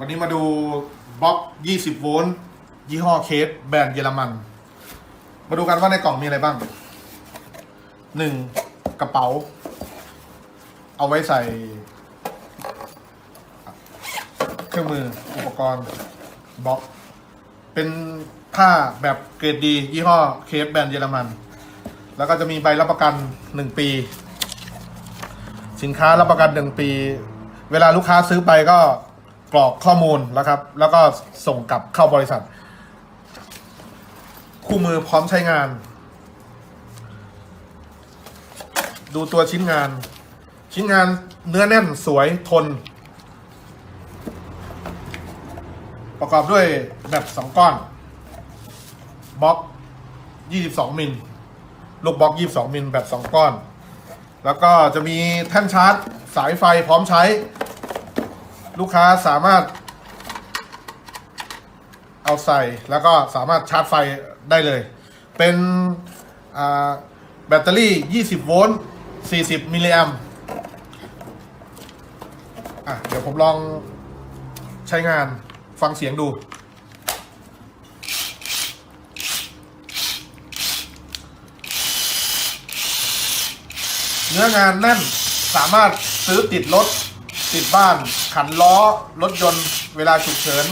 วันนี้มาดูบล็อก 20 โวลต์ ยี่ห้อเคสแบรนด์เยอรมัน มาดูกันว่าในกล่องมีอะไรบ้างหนึ่งกระเป๋า เอาไว้ใส่ เครื่องมืออุปกรณ์บล็อก เป็นผ้าแบบเกรดดี ยี่ห้อเคสแบรนด์เยอรมัน แล้วก็จะมีใบรับประกัน 1 ปี สินค้ารับประกัน 1 ปี เวลาลูกค้าซื้อไปก็ กรอกข้อมูลแล้วครับ แล้วก็ส่งกลับเข้าบริษัท คู่มือพร้อมใช้งาน ดูตัวชิ้นงาน ชิ้นงานเนื้อแน่นสวยทน ประกอบด้วยแบบสองก้อนบล็อก 22 มิลลูกบล็อก 22 มิลแบบสองก้อน แล้วก็จะมีแท่นชาร์จ สายไฟพร้อมใช้ ลูกค้าสามารถ เอาใส่แล้วก็สามารถชาร์จไฟได้เลย เป็นแบตเตอรี่ 20 โวลต์ 40 มิลลิแอมอะ เดี๋ยวผมลองใช้งานฟังเสียงดู เนื้องานแน่นสามารถซื้อติดรถ ติดบ้าน ขันล้อรถยนต์ เวลาฉุกเฉิน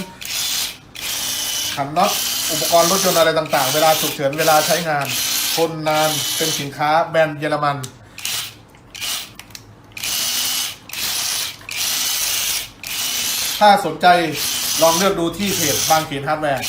ขันน็อตอุปกรณ์รถยนต์อะไรต่างๆ เวลาฉุกเฉิน เวลาใช้งานทนนานเป็นสินค้าแบรนด์เยอรมันถ้าสนใจลองเลือกดูที่เพจบางเขนฮาร์ดแวร์